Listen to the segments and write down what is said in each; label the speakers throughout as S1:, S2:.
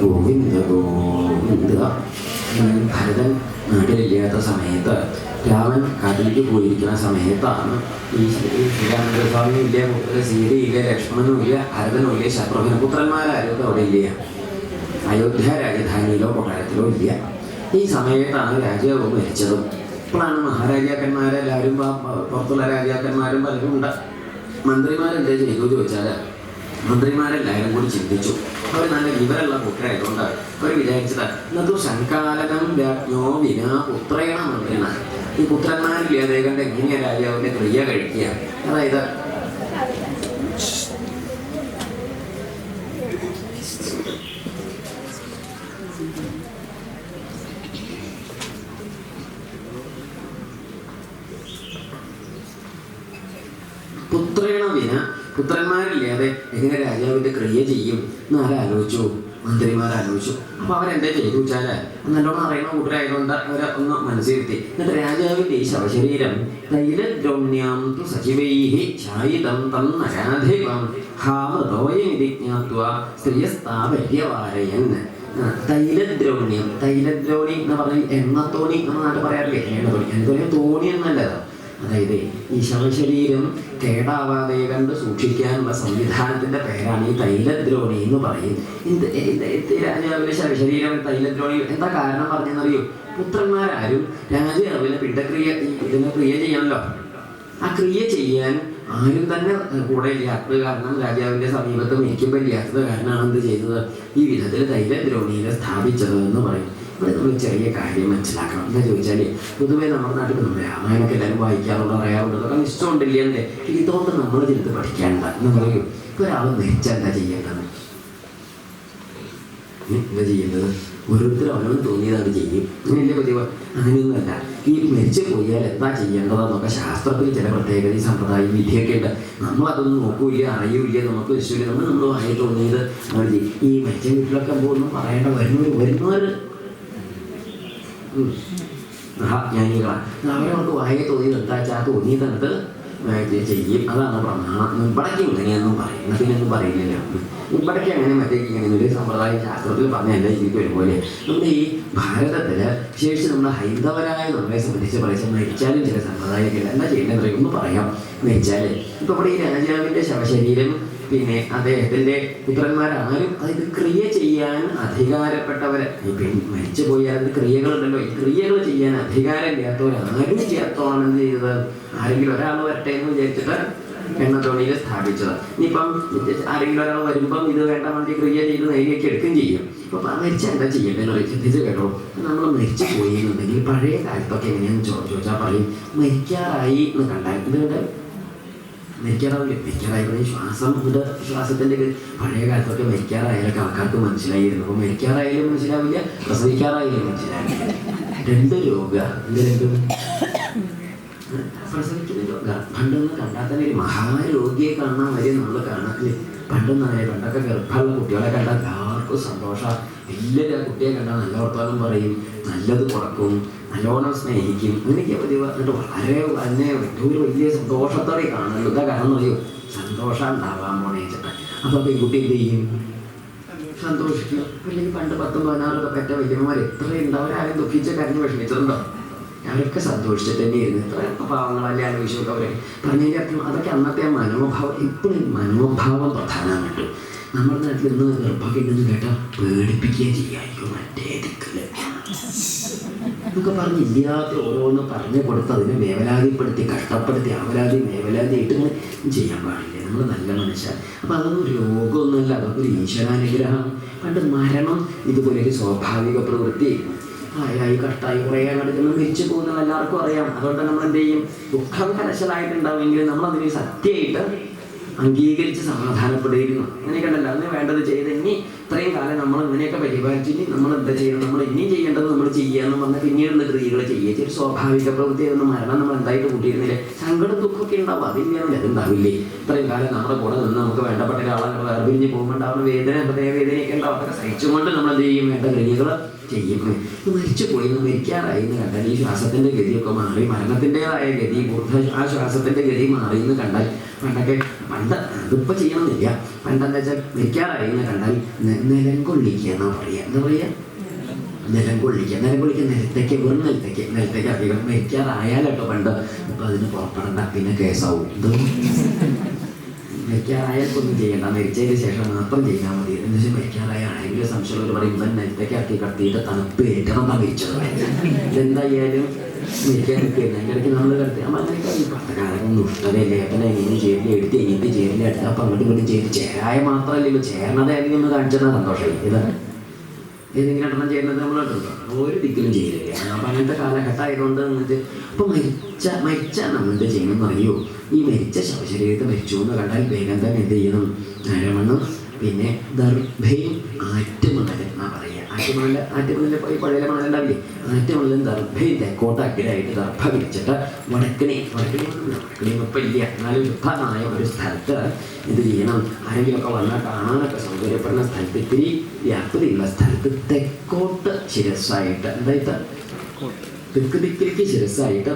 S1: ഗോവിന്ദ ഗോവിന്ദ ഭരതൻ നാട്ടിലില്ലാത്ത സമയത്ത് രാമൻ കടലിൽ പോയിരിക്കുന്ന സമയത്താണ് ഈ ശ്രീരാമചന്ദ്ര സ്വാമി ഇല്ല? സീതയില്ല ലക്ഷ്മണനും ഇല്ല? ഭരതനും ഇല്ല? ശത്രുഘ്ന പുത്രന്മാരാരും അവിടെ ഇല്ല? അയോധ്യ രാജധാനിയിലോ കൊട്ടാരത്തിലോ ഇല്ല. ഈ സമയത്താണ് രാജാവ് മരിച്ചത്. ഇപ്പോഴാണ് മഹാരാജാക്കന്മാരെല്ലാവരും പുറത്തുള്ള രാജാക്കന്മാരും പലരും ഉണ്ട്. മന്ത്രിമാരെന്താ ചെയ്തു ചോദിച്ചാൽ മന്ത്രിമാരെല്ലാവരും കൂടി ചിന്തിച്ചു. അവർ നല്ല വിവരമുള്ള കുട്ടിയായതുകൊണ്ട് അവർ വിചാരിച്ചത് ഇന്നത്തെ ശങ്കാലകം രാജ്ഞോ വിനാ പുത്രേണ മന്ത്രിണ ഈ പുത്രന്മാരില്ലാതെ കണ്ട് എങ്ങനെയാ രാജാവിന്റെ ക്രിയ കഴിക്കുക? അതായത് പുത്രേണ വിന പുത്രന്മാരില്ലാതെ എങ്ങനെ രാജാവിന്റെ ക്രിയ ചെയ്യും? എന്ന് ആരാലോചിച്ചു മന്ത്രിമാർ ആലോചിച്ചു. അപ്പൊ അവരെന്താ ചെയ്തു വെച്ചാൽ? നല്ലോണം അറിയണ? കൂട്ടരായതുകൊണ്ട് അവരെ ഒന്ന് മനസ്സിരുത്തി എന്നിട്ട് രാജാവിന്റെ ഈ ശവശരീരം തൈലദ്രോണ്യാം തു സചിവൈഹി ശായിതം തം നരാധിപം ഹാമൃതോയമിതി തൈലദ്രോണി എന്ന് പറഞ്ഞാൽ എണ്ണത്തോണി നമ്മൾ നാട്ടിൽ പറയാറില്ലേ? എണ്ണത്തോണി. എണ്ണത്തോണി തോണി എന്നല്ലത്. അതായത് ഈ ശവശരീരം കേടാവാതെ കണ്ട് സൂക്ഷിക്കാനുള്ള സംവിധാനത്തിന്റെ പേരാണ് ഈ തൈലദ്രോണി എന്ന് പറയും. ഇത് രാജാവിലെ ശവശരീരം തൈലദ്രോണി? എന്താ കാരണം പറഞ്ഞെന്നറിയോ പുത്രന്മാരാരും രാജാവിലെ പിണ്ടക്രിയ ഇതിനെ ക്രിയ ചെയ്യണമല്ലോ ആ ക്രിയ ചെയ്യാൻ ആരും തന്നെ കൂടെ ഇല്ലാത്തത് കാരണം രാജാവിന്റെ സമീപത്ത് മരിക്കുമ്പോൾ ഇല്ലാത്തത് കാരണമാണ് എന്ത് ചെയ്തത്? ഈ വിധത്തിൽ തൈലദ്രോണിയിലെ സ്ഥാപിച്ചത് എന്ന് പറയും. ഇവിടെ നമ്മൾ ചെറിയ കാര്യം മനസ്സിലാക്കണം. എന്താ ചോദിച്ചാൽ പൊതുവെ നമ്മുടെ നാട്ടിൽ നമ്മൾ രാമായണമൊക്കെ എല്ലാവരും വായിക്കാറുണ്ട് അറിയാറുണ്ട്. അതൊക്കെ ഇഷ്ടമുണ്ടില്ല ഈ ഇതുകൊണ്ട് നമ്മൾ ചെറുത്ത് പഠിക്കേണ്ട എന്ന് പറയും ഇപ്പൊ ഒരാൾ മരിച്ചാൽ എന്താ ചെയ്യേണ്ടത്? എന്താ ചെയ്യേണ്ടത്? ഓരോരുത്തരും അവനോട് തോന്നിയതാണ് ചെയ്യും. അങ്ങനെയല്ലേ പതിവ്? അങ്ങനെയൊന്നുമല്ല. ഈ മരിച്ചു പോയാൽ എന്താ ചെയ്യേണ്ടതെന്നൊക്കെ ശാസ്ത്രത്തിൽ ചില പ്രത്യേകത ഈ സമ്പ്രദായം വിധിയൊക്കെ ഉണ്ട്. നമ്മളതൊന്നും നോക്കൂല അറിയൂല നമുക്ക് വിശ്വസില്ല. നമ്മൾ നമ്മൾ വായി തോന്നിയത് അവർ ഈ മരിച്ച വീട്ടിലൊക്കെ പോകുന്നു പറയേണ്ട വരുന്നവർ വരുന്നവർ ജ്ഞാനികളാണ് അവരവർക്ക് വായ തോന്നിയത് എന്താ വെച്ചാൽ തോന്നിയതെടുത്ത് ചെയ്യും അതാണ് പ്രമാണം ഇവിടേക്ക് ഇങ്ങനെയൊന്നും പറയും പിന്നൊന്നും പറയുന്നില്ല ഇവിടേക്ക് അങ്ങനെ മറ്റേ ഇങ്ങനെ ഒരു സമ്പ്രദായ ശാസ്ത്രത്തിൽ പറഞ്ഞ എല്ലാ രീതിക്ക് ഒരുപോലെ നമ്മുടെ ഈ ഭാരതത്തിൽ വിശേഷിച്ച് നമ്മുടെ ഹൈന്ദവരായ നമ്മളെ സംബന്ധിച്ച് പറയുമ്പോൾ മരിച്ചാലും ചില സമ്പ്രദായമൊക്കെ ഉണ്ട്. എന്താ ചെയ്യേണ്ടത് ഒന്നും പറയാം മരിച്ചാൽ ഇപ്പൊ ഇവിടെ ഈ രാജാവിന്റെ ശവശരീരം പിന്നെ അദ്ദേഹത്തിന്റെ പുത്രന്മാരാരും അതായത് ക്രിയ ചെയ്യാൻ അധികാരപ്പെട്ടവരെ. മരിച്ചു പോയാൽ അതിന് ക്രിയകളുണ്ടല്ലോ. ഈ ക്രിയകൾ ചെയ്യാൻ അധികാരം ഇല്ലാത്തവരാരും ചെയ്യാത്തതാണ് എന്ത് ചെയ്തത്? ആരെങ്കിലും ഒരാൾ വരട്ടെ എന്ന് വിചാരിച്ചിട്ട് എണ്ണത്തോണിയിൽ സ്ഥാപിച്ചത്. ഇനിയിപ്പം ആരെങ്കിലും ഒരാൾ വരുമ്പം ഇത് വേണ്ട വേണ്ടി ക്രിയ ചെയ്ത് നേരിയൊക്കെ എടുക്കുകയും ചെയ്യും അപ്പൊ മരിച്ച എന്താ ചെയ്യേണ്ടതെന്ന് ചിന്തിച്ച് കേട്ടോ. നമ്മൾ മരിച്ചു പോയി എന്നുണ്ടെങ്കിൽ പഴയ കാലത്തൊക്കെ എങ്ങനെയാണെന്ന് ചോദിച്ചാൽ പറയും. മരിക്കാറായി എന്ന് കണ്ടാൽ മരിക്കാറാവില്ല? മരിക്കാറായി ശ്വാസം കൊണ്ട് ശ്വാസത്തിന്റെ. പഴയ കാലത്തൊക്കെ മരിക്കാറായാലും ആൾക്കാർക്ക് മനസ്സിലായിരുന്നു. അപ്പോൾ മരിക്കാറായാലും മനസ്സിലാവില്ല പ്രസവിക്കാറായാലും മനസ്സിലാവില്ല. രണ്ട് രോഗ. എന്ത് രണ്ടും? പ്രസവിക്കുന്ന രോഗ. പണ്ടൊന്നും കണ്ടാൽ തന്നെ ഒരു മഹാരോഗിയെ കാണാൻ വരെ നമ്മൾ കാണാറില്ലേ പണ്ടൊന്നായ പണ്ടൊക്കെ ഗർഭമുള്ള കുട്ടികളെ കണ്ടാൽ എല്ലാവർക്കും സന്തോഷം. എല്ലാവരും കുട്ടിയെ കണ്ടാൽ നല്ല വർത്തമാനം പറയും നല്ലത് കുറക്കും നല്ലോണം സ്നേഹിക്കും. അങ്ങനെയൊക്കെ പതിവ്. എന്നിട്ട് വളരെ തന്നെ ഒരു വലിയ സന്തോഷത്തോടെ കാണുന്നുണ്ട്. ഇതാ കാരണം അറിയോ സന്തോഷം ഉണ്ടാവാൻ പോണേ ചേട്ടാ. അപ്പൊ പെൺകുട്ടി എന്ത് ചെയ്യും? സന്തോഷിക്കും. അല്ലെങ്കിൽ പണ്ട് പത്തും പതിനാറൊക്കെ പറ്റ വലിയമാർ എത്ര ഉണ്ടാവും. ആരും ദുഃഖിച്ച് കരഞ്ഞ് വിഷമിച്ചിട്ടുണ്ടോ? അവരൊക്കെ സന്തോഷിച്ചിട്ട് തന്നെയായിരുന്നു എത്ര പാവങ്ങളല്ലേ ആലോചിച്ചൊക്കെ അവരെ. പറഞ്ഞു അതൊക്കെ അന്നത്തെ മനോഭാവം ഇപ്പോഴും മനോഭാവം പ്രധാനമാണ് നമ്മുടെ നാട്ടിൽ ഇന്ന് ഗർഭമൊക്കെ ഉണ്ടെന്ന് കേട്ടാൽ പേടിപ്പിക്കുകയും ചെയ്യായിരിക്കും മറ്റേ എന്നൊക്കെ പറഞ്ഞ് ഇല്ലാത്ത ഓരോന്ന് പറഞ്ഞു കൊടുത്ത് അതിനെ വേവലാതിപ്പെടുത്തി കഷ്ടപ്പെടുത്തി അവരാതി വേവലാതി ആയിട്ട് ചെയ്യാൻ പാടില്ല. നമ്മൾ നല്ല മനുഷ്യർ അപ്പം അതൊന്നും രോഗമൊന്നുമല്ല. അതൊക്കെ ഒരു ഈശ്വരാനുഗ്രഹം പണ്ട് മരണം ഇതുപോലെ ഒരു സ്വാഭാവിക പ്രവൃത്തി. ആയായി കഷ്ടായി കുറേ നടക്കുന്നു. മരിച്ചു പോകുന്നത് എല്ലാവർക്കും അറിയാം. അതുകൊണ്ട് നമ്മൾ എന്ത് ചെയ്യും? ദുഃഖം കലശലായിട്ടുണ്ടാവുമെങ്കിലും നമ്മൾ അതിനെ സത്യമായിട്ട് അംഗീകരിച്ച് സമാധാനപ്പെടുകയായിരുന്നു അങ്ങനെ കണ്ടല്ല. അതിന് വേണ്ടത് ചെയ്ത് ഇനി ഇത്രയും കാലം നമ്മൾ ഇങ്ങനെയൊക്കെ പരിപാലിച്ചു ഇനി നമ്മൾ എന്താ ചെയ്യണം? നമ്മൾ ഇനിയും ചെയ്യേണ്ടത് നമ്മൾ ചെയ്യാന്ന് പറഞ്ഞാൽ പിന്നീടുള്ള ക്രിയകൾ ചെയ്യുക. ഒരു സ്വാഭാവിക പ്രവൃത്തി ഒന്ന് മരണം നമ്മൾ എന്തായിട്ട് കൂട്ടിയിരുന്നില്ലേ? സങ്കട ദുഃഖമൊക്കെ ഉണ്ടാവും. അതില്ലാന്നില്ല അതുണ്ടാവില്ലേ ഇത്രയും കാലം നമ്മുടെ കൂടെ നിന്ന് നമുക്ക് വേണ്ടപ്പെട്ട ഒരാളെ വേർപിരിഞ്ഞ് പോകുമ്പോൾ ഉണ്ടാവുന്ന വേദന ഹൃദയ വേദനയൊക്കെ ഉണ്ടാവും. അതൊക്കെ സഹിച്ചുകൊണ്ട് നമ്മൾ എന്ത് ചെയ്യും? വേണ്ട ക്രിയകൾ ചെയ്യും ഇത് മരിച്ചു പോയി മരിക്കാറായി എന്ന് കണ്ടാൽ ഈ ശ്വാസത്തിന്റെ ഗതിയൊക്കെ മാറി മരണത്തിന്റെതായ ഗതി ബുദ്ധ ആ ശ്വാസത്തിന്റെ ഗതി മാറി എന്ന് കണ്ടാൽ പണ്ടൊക്കെ പണ്ട് അതിപ്പോൾ ചെയ്യണമെന്നില്ല. പണ്ടെന്താ വെച്ചാൽ മരിക്കാറായി എന്ന് കണ്ടാൽ നിലം കൊള്ളിക്കുക എന്നാ പറയുക എന്താ പറയുക നിലം കൊള്ളിക്കുക. നിലം കൊള്ളിക്കുക നിലത്തേക്ക് വെറും നിലത്തേക്ക്. നിലത്തേക്ക് അധികം മരിക്കാറായാലോ പണ്ട്. ഇപ്പൊ അതിന് പുറപ്പെടണ്ട. പിന്നെ കേസാവും. എന്തോ ഒന്നും ചെയ്യണ്ട. മരിച്ചതിന് ശേഷം മാത്രം ചെയ്താൽ മതി. എന്ന് വെച്ചാൽ മരിക്കാറായ ആരെങ്കിലും സംശയമുള്ളവർ പറയും ഇവൻ നിലത്തേക്ക് കത്തിയിട്ട് തണുപ്പ് ഏറ്റവും മരിച്ചത്. എന്തായാലും മരിക്കാൻ ഇടയ്ക്ക് നമ്മൾ കിടത്തി. അപ്പം അങ്ങനെയൊക്കെ ഈ പത്ത് കാലം ദുഷ്ടതയല്ലേ അപ്പം എങ്ങനെ ചെയ്യില്ല എടുത്ത് എനിക്ക് ചെയ്യില്ല എടുത്ത് അപ്പം അങ്ങോട്ടും ഇങ്ങോട്ടും ചേരി ചേരായ മാത്രമല്ലല്ലോ ചേർന്നതായിരിക്കും ഒന്ന് കാണിച്ചതാണ് സന്തോഷമായി ഇതാണ് ഏതെങ്കിലും എണ്ണം ചെയ്യുന്നത് നമ്മൾ കണ്ടിട്ടുണ്ടോ. ഒരു ദിക്കിലും ചെയ്യില്ല അപ്പം അങ്ങനത്തെ കാലഘട്ടമായതുകൊണ്ട് എന്നിട്ട് അപ്പം മരിച്ച മരിച്ച നമ്മൾ എന്ത് ചെയ്യണം അറിയോ ഈ മരിച്ച ശവശരീരത്തെ മരിച്ചു എന്ന് കണ്ടാൽ വേഗം തന്നെ എന്ത് ചെയ്യണം? നരമണം. പിന്നെ ദർഭയും ആറ്റുമണൽ എന്നാ പറയുക. ആറ്റുമണൽ ആറ്റുമണൽ പോയി പഴയ മണലുണ്ടാവില്ലേ ആറ്റുമണലും ദർഭയും തെക്കോട്ട അഗ്രയായിട്ട് ദർഭ പിടിച്ചിട്ട് വടക്കണി വടക്കണി വടക്കണി ഇപ്പം ഇല്ല. എന്നാലും യുദ്ധമായ ഒരു സ്ഥലത്ത് ഇത് ചെയ്യണം? ആരെങ്കിലുമൊക്കെ വന്നാൽ കാണാനൊക്കെ സൗകര്യപ്പെടുന്ന സ്ഥലത്ത് ഇത്തിരി വ്യാപ്തിയുള്ള സ്ഥലത്ത് തെക്കോട്ട് ശിരസ്സായിട്ട് എന്തായിട്ട് തെക്ക് ദിക്കിലേക്ക് ശിരസ്സായിട്ട്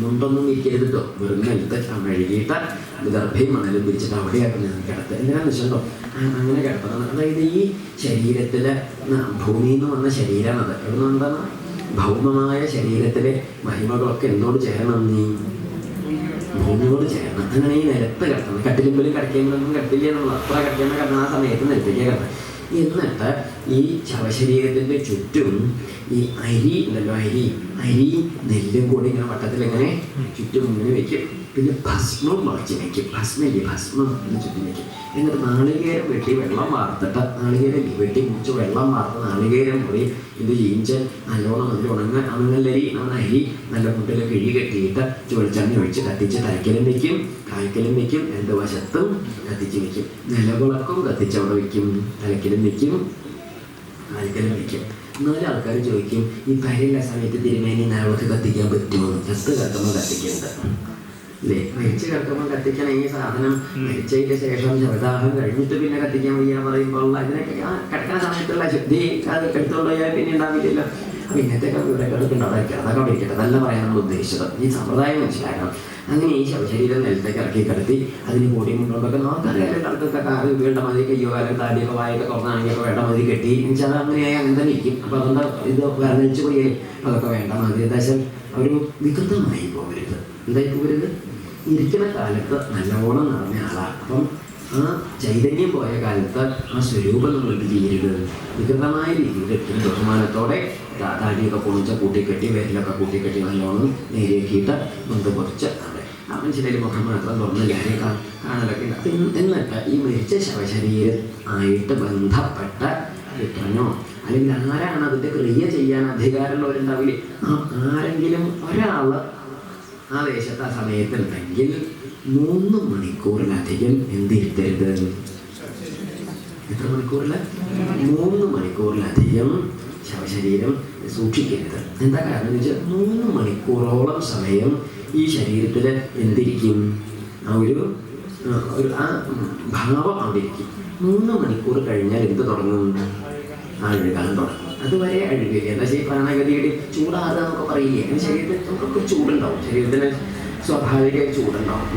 S1: മുണ്ടൊന്നും ഇരിക്കരുത് ചെയ്തിട്ടോ? വെറും നിലത്ത് മെഴുകിയിട്ട് ഗർഭയും മണലും പിടിച്ചിട്ട് അവിടെയായിട്ട് ഞാൻ കിടത്ത്. എന്തിനാന്ന് വെച്ചിട്ടുണ്ടോ അങ്ങനെ കിടത്തണം. അതായത് ഈ ശരീരത്തിലെ ഭൂമിയിൽ നിന്ന് വന്ന ശരീരമാണത്. അത് എന്തുകൊണ്ടാണ് ഭൗമമായ ശരീരത്തിലെ മഹിമകളൊക്കെ എന്നോട് ചേരണം നീ. ഭൂമിയോട് ചേരണം. അങ്ങനെ ഈ നിലത്ത് കിടക്കണം കട്ടിലുമ്പിലും കിടക്കുമ്പോഴൊന്നും കിടത്തില്ല നമ്മൾ അത്ര കിടക്കുന്ന കിടന്ന ആ സമയത്ത് നിലത്തേക്ക് കിടക്കണം എന്നിട്ട് ഈ ശവശരീരത്തിന്റെ ചുറ്റും ഈ അരി ഉണ്ടല്ലോ അരി. അരി നെല്ലും കൂടി ഇങ്ങനെ വട്ടത്തിൽ ഇങ്ങനെ ചുറ്റും ഇങ്ങനെ വെക്കും. പിന്നെ ഭസ്മം മറിച്ച് വെക്കും ഭസ്മില്ലേ ഭസ്മം എന്ന് ചുറ്റി വെക്കും എന്നിട്ട് നാളികേരം വെട്ടി വെള്ളം വാർത്തിട്ട് നാളികേരം വെട്ടി മുറിച്ച് വെള്ളം വാർത്ത് നാളികേരം മുറി ഇത് ജീവിച്ച് നല്ലോണം അതിൽ ഉണങ്ങ ഉണങ്ങല്ലരി നമ്മുടെ അരി നല്ല മുട്ടിൽ കിഴി കെട്ടിയിട്ട് ചുവളിച്ചെണ്ണ ഒഴിച്ച് കത്തിച്ച് തലക്കലും വെക്കും കായ്ക്കലും വെക്കും രണ്ട് വശത്തും കത്തിച്ച് വെക്കും. നിലവിളക്കും കത്തിച്ച് അവിടെ വെക്കും തലക്കലും വെക്കും കായ്ക്കലും വെക്കും. എന്നാലും ആൾക്കാർ ചോദിക്കും ഈ പരയുള്ള സമയത്ത് തിരുമേനി നിലവിളക്ക് കത്തിക്കാൻ പറ്റുമോ ചത്ത് കത്തുമ്പോൾ കത്തിക്കുന്നുണ്ട് മരിച്ച് കിടക്കുമ്പോൾ കത്തിക്കണം ഈ സാധനം മരിച്ചതിന്റെ ശേഷം ചെറുതാഹം കഴിഞ്ഞിട്ട് പിന്നെ കത്തിക്കാൻ വയ്യ പറയുമ്പോൾ അതിനൊക്കെ ആ കിടക്കുന്ന സമയത്തുള്ള ശുദ്ധി അത് എടുത്തുകൊണ്ട് പോയാൽ പിന്നെ ഉണ്ടാവില്ലല്ലോ. അപ്പൊ ഇന്നത്തെ അവിടെ വെക്കണം അതൊക്കെ വിളിക്കട്ടെ നല്ല പറയാനുള്ള പറയാൻ നമ്മൾ ഉദ്ദേശിച്ചത്. ഈ സമ്പ്രദായം മനസ്സിലാക്കണം. അങ്ങനെ ഈ ശവശരീരം നിലത്തേക്ക് ഇറക്കി കിടത്തി അതിന് കൂടി മുന്നോട്ടൊക്കെ നോക്കാറിയാലും കടത്തൊക്കെ കാറ് വേണ്ട മതി കയ്യോ കാലം താടിയൊക്കെ വായൊക്കെ അപ്പോൾ വേണ്ട മതി കെട്ടി. എന്നുവെച്ചാൽ അങ്ങനെയായി അങ്ങനെ തന്നെ ഇരിക്കും. അപ്പൊ അതുകൊണ്ട് ഇത് വരണിച്ചു പോയി? അതൊക്കെ വേണ്ട മതി എന്താ വെച്ചാൽ ഒരു വികൃതമായി പോകരുത്. എന്തായി പോകരുത് ഇരിക്കുന്ന കാലത്ത് നല്ലോണം നടന്ന ആളാണ് അപ്പം ആ ചൈതന്യം പോയ കാലത്ത് ആ സ്വരൂപം നമ്മൾ എന്ത് ചെയ്യരുത്. വികൃതമായ രീതിയിൽ ഏറ്റവും ബഹുമാനത്തോടെ താടിയൊക്കെ പൊളിച്ച കൂട്ടിക്കെട്ടി വിരലൊക്കെ കൂട്ടിക്കെട്ടി നല്ലോണം നേരിയാക്കിയിട്ട് മുൻപ് കുറച്ച് ആ മനുഷ്യന്റെ മുഖം മാത്രം തുറന്ന് കാര്യം കാണലൊക്കെ ഉണ്ട്. അപ്പം എന്നിട്ട് ഈ മരിച്ച ശവശരീരം ആയിട്ട് ബന്ധപ്പെട്ട വിട്ടനോ അല്ലെങ്കിൽ ആരാണ് അതിന്റെ ക്രിയ ചെയ്യാൻ അധികാരമുള്ളവരുണ്ടാവില്ലേ? ആ ആരെങ്കിലും ഒരാൾ ആ ദേശത്ത് ആ സമയത്തുണ്ടെങ്കിൽ മൂന്ന് മണിക്കൂറിലധികം എന്ത് ഇരുത്തരുത് എത്ര മണിക്കൂറിൽ മൂന്ന് മണിക്കൂറിലധികം ശവശരീരം സൂക്ഷിക്കരുത്. എന്താ കാരണം എന്ന് വെച്ചാൽ മൂന്ന് മണിക്കൂറോളം സമയം ഈ ശരീരത്തിൽ എന്തിരിക്കും? ആ, ഒരു ആ ഭാവം അവിടെ ഇരിക്കും മൂന്ന് മണിക്കൂർ കഴിഞ്ഞാൽ എന്ത് തുടങ്ങും? ആ എഴുതാൻ തുടങ്ങും. അതുവരെ അഴുകില്ല എന്താ ശരി പ്രാണഗതിയുടെ ചൂടാറുക എന്നൊക്കെ പറയില്ലേ? ശരീരത്തിൽ നമുക്കൊക്കെ ചൂടുണ്ടാവും. ശരീരത്തിന് സ്വാഭാവികമായി ചൂടുണ്ടാവും.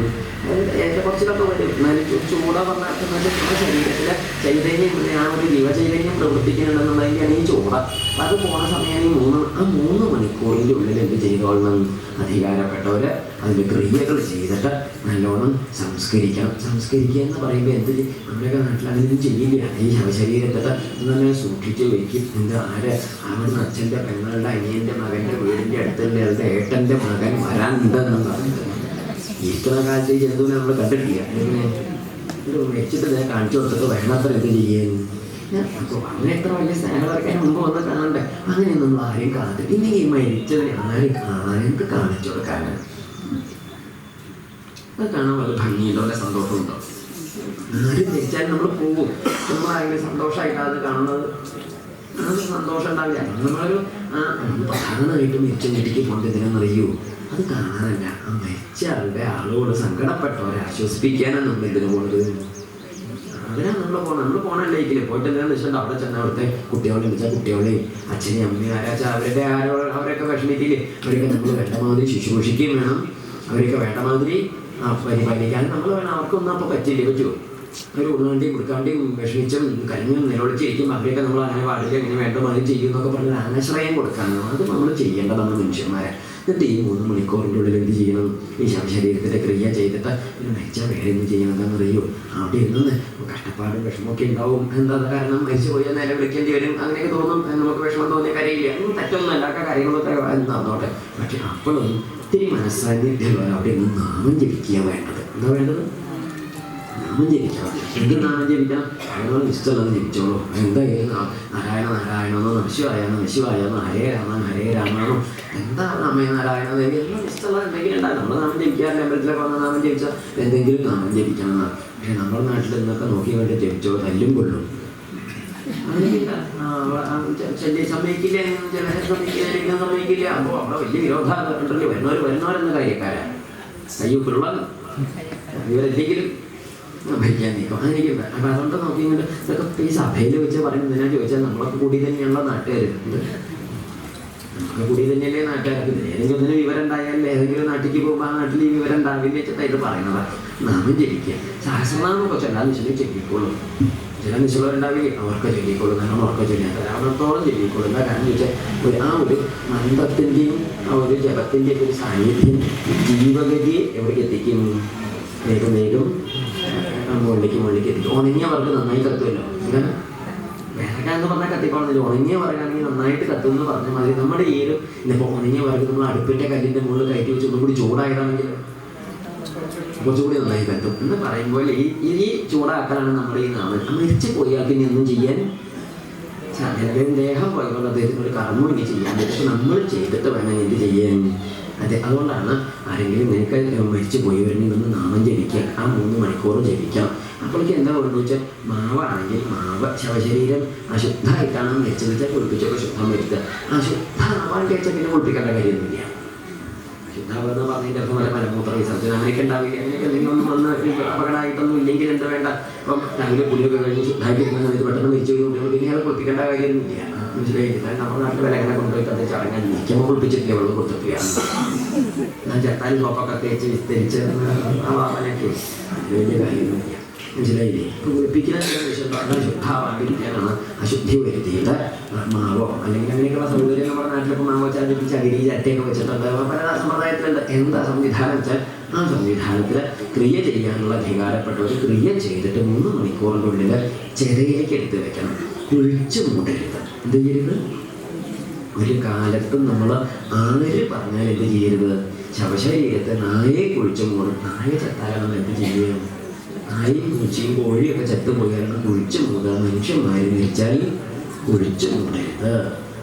S1: ഏറ്റവും കുറച്ചിലൊക്കെ വരും. എന്നാലും ചൂട പറഞ്ഞാൽ നമ്മുടെ ശരീരത്തിലെ ചൈതന്യം ആ ഒരു ജീവചൈതന്യം പ്രവർത്തിക്കുന്നുണ്ടെന്നുള്ളതിന്റെയാണ് ഈ ചൂട. അത് പോണ സമയം ഈ മൂന്ന് ആ മൂന്ന് മണിക്കൂറിന്റെ ഉള്ളിൽ എന്ത് ചെയ്തോളണം? അധികാരപ്പെട്ടവര് അതിൽ ക്രിയകൾ ചെയ്തിട്ട് നല്ലോണം സംസ്കരിക്കണം. സംസ്കരിക്കുക എന്ന് പറയുമ്പോൾ എന്ത്? നമ്മുടെയൊക്കെ നാട്ടിൽ അങ്ങനെയൊന്നും ചെയ്യില്ല ഈ ശവശരീരത്തിട്ട് നല്ല സൂക്ഷിച്ച് വെക്കും. എന്ത് ആര്? അവിടുന്ന് അച്ഛന്റെ പെങ്ങളുടെ അനിയന്റെ മകന്റെ വീടിന്റെ അടുത്തുള്ള ആളുടെ ഏട്ടന്റെ മകൻ വരാനുണ്ടെന്ന് പറഞ്ഞിട്ട്. ഇരിക്കുന്ന കാലത്ത് ഈ നമ്മൾ കണ്ടിട്ടില്ല. വെച്ചിട്ട് ഞാൻ കാണിച്ചു കൊടുത്തിട്ട് വേണത്ര എന്ത് ചെയ്യുന്നു അങ്ങനെ എത്ര വലിയ സ്നേഹമൊക്കെ മുമ്പ് വന്ന് കാണണ്ടേ അങ്ങനെയൊന്നും ആരെയും കാണത്തില്ല. ഇനി ഈ മരിച്ചവരെ ആരും ആരും കാണിച്ചു കൊടുക്കാനാണ് അത് കാണാൻ വളരെ ഭംഗിയുണ്ടോ അല്ലെ സന്തോഷമുണ്ടോ. ആരും മരിച്ചാലും നമ്മൾ പോകും. നമ്മൾ ആരെങ്കിലും സന്തോഷമായിട്ടാണ് അത് കാണുന്നത്. അത് സന്തോഷം ഉണ്ടാവില്ല. നമ്മളൊരു ആ പ്രധാനമായിട്ടും പോകേണ്ട ഇതിനെന്നറിയൂ അത് കാണാനല്ല. ആ മരിച്ച ആളുടെ ആളോട് സങ്കടപ്പെട്ടവരെ ആശ്വസിപ്പിക്കാനാണ് നമ്മൾ ഇതിന് പോകുന്നത് അതിനാണ് നമ്മൾ പോകണം നമ്മൾ പോകണല്ലേക്കില്ലേ പോയിട്ട് എന്തെങ്കിലും വെച്ചാൽ അവിടെ ചെന്ന അവിടുത്തെ കുട്ടികളെ വിളിച്ചാൽ കുട്ടികളെയും അച്ഛനെയും അമ്മയും ആരാച്ചാൽ അവരുടെ ആരോ അവരൊക്കെ വിഷമിക്കില്ലേ അവരൊക്കെ നമ്മൾ വേണ്ട മാതിരി ശുശ്രൂഷിക്കുകയും വേണം. അവരൊക്കെ വേണ്ട മാതിരി പരിപാലിക്കാൻ നമ്മൾ വേണം അവർക്കൊന്നും അപ്പോൾ പറ്റില്ലേ പറ്റുമോ ഒരു ഉണ്ണാണ്ടിയും കൊടുക്കാണ്ടിയും വിഷമിച്ചും കരഞ്ഞും നിലവിളിച്ചിരിക്കും അവരെയൊക്കെ നമ്മൾ അങ്ങനെ പാടില്ല ഇങ്ങനെ വേണ്ട മതി ചെയ്യും എന്നൊക്കെ പറഞ്ഞ് ആശ്രയം കൊടുക്കാനോ. അത് നമ്മൾ ചെയ്യേണ്ടതാണ് മനുഷ്യന്മാരെ. എന്നിട്ട് ഈ മൂന്ന് മണിക്കൂറിന്റെ ഉള്ളിൽ എന്ത് ചെയ്യണം? ഈ ശവശരീരത്തിന്റെ ക്രിയ ചെയ്തിട്ട് പിന്നെ മെച്ച വേറെ എന്ത് ചെയ്യണമെന്ന് അറിയോ? അവിടെ ഇരുന്ന് കഷ്ടപ്പാടും വിഷമമൊക്കെ ഉണ്ടാവും. എന്താ കാരണം? മരിച്ചു പോയാൽ നില വിളിക്കേണ്ടി വരും. അങ്ങനെയൊക്കെ തോന്നും. നമുക്ക് വിഷമം തോന്നിയ കാര്യമില്ല. തെറ്റൊന്നും അല്ലാത്ത കാര്യങ്ങളൊക്കെ എന്താന്നോട്ടെ. പക്ഷെ അപ്പോഴും ഇത്തിരി മനസ്സാന്നിധ്യമുള്ള അവിടെ നിന്ന് നാമം ജപിക്കുക വേണ്ടത്. എന്താ വേണ്ടത്? നാമം ജപിക്കണം എന്ത് നാമം ജപിക്കാം. അയാളോട് ഇഷ്ടമുള്ളത് ജപിച്ചോളൂ. എന്തായാലും നാ- നാരായണ നാരായണമെന്നോ നമശിവായ നമശിവായെന്നോ ഹരേ രാമ ഹരേ രാമാണോ എന്താ നാമേ നാരായണ? ദേവി എല്ലാം ഇഷ്ടമുള്ള എന്തെങ്കിലും ഉണ്ടാകും നമ്മൾ നാമം ജപിക്കാറില്ല അമ്പലത്തിലൊക്കെ വന്ന നാമം ജപിച്ചാൽ എന്തെങ്കിലും നാമം ജപിക്കണം എന്നാണ് പക്ഷേ നമ്മുടെ നാട്ടിൽ നിന്നൊക്കെ നോക്കി വേണ്ടി ജപിച്ചോ തല്ലും കൊള്ളും അങ്ങനെയില്ല. ആ, ആ, ചെ- ചെല്ലി സമ്മതിക്കില്ല ചിലരെ സമ്മതിക്കില്ല ഇങ്ങനെ സമ്മതിക്കില്ല അപ്പോൾ അവിടെ വലിയ വിരോധാന്തരമുണ്ടല്ലോ വരുന്നവർ വരുന്നവരെന്ന കാര്യക്കാരാ കയ്യൊപ്പുള്ള ഇവരെന്തെങ്കിലും ഭരിക്കാൻ നീക്കും അങ്ങനെയൊക്കെ അപ്പം അതുകൊണ്ട് നോക്കിയിട്ട് ഇതൊക്കെ ഈ സഭയിൽ വെച്ച് പറയുന്നതിനാ ചോദിച്ചാൽ നമ്മളൊക്കെ കൂടി തന്നെയുള്ള നാട്ടുകാരുണ്ട് നമുക്ക് കൂടി തന്നെയല്ലേ നാട്ടുകാർക്ക് ഏതെങ്കിലും ഒന്നിന് വിവരം ഉണ്ടായാലേ ഏതെങ്കിലും നാട്ടിലേക്ക് പോകുമ്പോൾ ആ നാട്ടിൽ ഈ വിവരം ഉണ്ടാവില്ല വെച്ചിട്ടായിട്ട് പറയുന്നതാണ് പറയുന്നതാ നാമം ജനിക്കുക സഹസ്രനാമൊക്കെ ചൊല്ലാന്ന് വെച്ചാൽ ജപിക്കുള്ളൂ ചില നിശ്ചലുണ്ടാവില്ലേ അവർക്ക് ചൊല്ലിക്കൊള്ളുന്ന അവർക്ക് ചൊല്ലിയാൽ ധാരാളത്തോളം ചൊല്ലിക്കൊള്ളുന്ന കാരണം വെച്ചാൽ ഒരു ആ ഒരു മന്ത്രത്തിന്റെയും ആ ഒരു ജപത്തിന്റെയും ഒരു സാന്നിധ്യം ജീവഗതിയെ എവിടേക്ക് എത്തിക്കും? വേഗം ആ മുകളിലേക്ക് മുകളിലേക്ക് എത്തിക്കും. ഉണങ്ങിയവർക്ക് നന്നായി കത്തുമല്ലോ. വിറക എന്ന് പറഞ്ഞാൽ കത്തിക്കോളുന്നില്ല ഉണങ്ങിയ പറയുകയാണെങ്കിൽ നന്നായിട്ട് കത്തും എന്ന് പറഞ്ഞാൽ മതി നമ്മുടെ ഈ ഒരു ഇതിപ്പോൾ ഉണങ്ങിയ വിറക് നമ്മൾ അടുപ്പിന്റെ കല്ലിന്റെ മുകളിൽ കയറ്റി വെച്ച് ഒന്നും കൂടി ചൂടായതാണെങ്കിൽ കുറച്ചുകൂടി നന്നായി പറ്റും. എന്ന് പറയുമ്പോൾ ഈ ഈ ചൂടാക്കാനാണ് നമ്മുടെ ഈ നാമം മരിച്ചു പോയാൽ പിന്നെ ഒന്നും ചെയ്യാൻ അദ്ദേഹം ദേഹം പോയതുകൊണ്ട് അദ്ദേഹത്തിന് ഒരു കർമ്മം ഇനി ചെയ്യാൻ പക്ഷെ നമ്മൾ ചെയ്തിട്ട് വേണം എന്ത് ചെയ്യാൻ. അതെ അതുകൊണ്ടാണ് ആരെങ്കിലും നിനക്ക് മരിച്ചു പോയവരിൽ നിന്ന് നാമം ജപിക്കുക. ആ മൂന്ന് മണിക്കൂർ ജപിക്കാം. അപ്പോഴേക്ക് എന്താ വേണ്ടത് വെച്ചാൽ മാവാണെങ്കിൽ മാവ് ശവശരീരം അശുദ്ധമായിട്ടാണ് മരിച്ചത് വെച്ചാൽ കുളിപ്പിച്ചൊക്കെ ശുദ്ധം വരുത്തുക അശുദ്ധ ആവാൻ കഴിച്ചാൽ പിന്നെ കുളിപ്പിക്കേണ്ട കാര്യമൊന്നുമില്ല. ശുദ്ധാവെന്ന് പറഞ്ഞതിന്റെ അർത്ഥം വല്ല മലമൂത്ര വിസർജനം അങ്ങനെയൊക്കെ ഉണ്ടാവില്ല അങ്ങനെയൊക്കെ എന്തെങ്കിലും വന്ന് അപകടമായിട്ടൊന്നും ഇല്ലെങ്കിൽ എന്താ വേണ്ട അപ്പം രാവിലെ പുലിയൊക്കെ കഴിഞ്ഞ് ശുദ്ധായിരിക്കുന്ന സമയത്ത് പെട്ടെന്ന് മരിച്ചു കഴിഞ്ഞാൽ പിന്നെ അത് കുളിപ്പിക്കേണ്ട കാര്യമൊന്നുമില്ല മനസ്സിലായില്ല നമ്മുടെ നാട്ടിൽ വിലങ്ങനെ കൊണ്ടുപോയിട്ട് അത് ചടങ്ങാൻ നിൽക്കുമ്പോൾ കുളിപ്പിച്ചിട്ടില്ല വെള്ളം കൊടുത്തിട്ടില്ല ചെത്താൻ സോപ്പൊക്കെ തേച്ച് വിസ്തരിച്ച് ആ വാമനൊക്കെ വലിയ കാര്യമൊന്നുമില്ല മനസ്സിലായില്ലേ കുളിപ്പിക്കാൻ കുളിപ്പിക്കുന്ന ശുദ്ധാവാണ്ടിരിക്കാനാണ് അശുദ്ധി വരുത്തിയത് മാവോ? അല്ലെങ്കിൽ അങ്ങനെയൊക്കെയുള്ള സൗകര്യം നമ്മുടെ നാട്ടിലൊക്കെ മാവോ ചാടിപ്പിച്ച് അഗിരി ചട്ടയൊക്കെ വെച്ചിട്ടുണ്ട്. പല സമ്പ്രദായത്തിലുണ്ട് എന്താ സംവിധാനം വെച്ചാൽ ആ സംവിധാനത്തിൽ ക്രിയ ചെയ്യാനുള്ള അധികാരപ്പെട്ടവർ ക്രിയ ചെയ്തിട്ട് മൂന്ന് മണിക്കൂറിനുള്ളിൽ ചെറിയിലേക്ക് എടുത്ത് വെക്കണം. കുഴിച്ചു മൂടരുത്. എന്ത് ചെയ്യരുത്? ഒരു കാലത്തും നമ്മൾ ആര് പറഞ്ഞാൽ എന്ത് ചെയ്യരുത്? ശവശരീരത്തെ നായെ കുഴിച്ചു മൂടും. നായ ചത്താലാണ് എന്ത് ചെയ്യുക? നായും പൂച്ചയും കോഴിയൊക്കെ ചത്തു പോയാലാണ് കുഴിച്ചു മൂടുക മനുഷ്യന്മാർ മരിച്ചാൽ കുഴിച്ചു മൂടരുത്.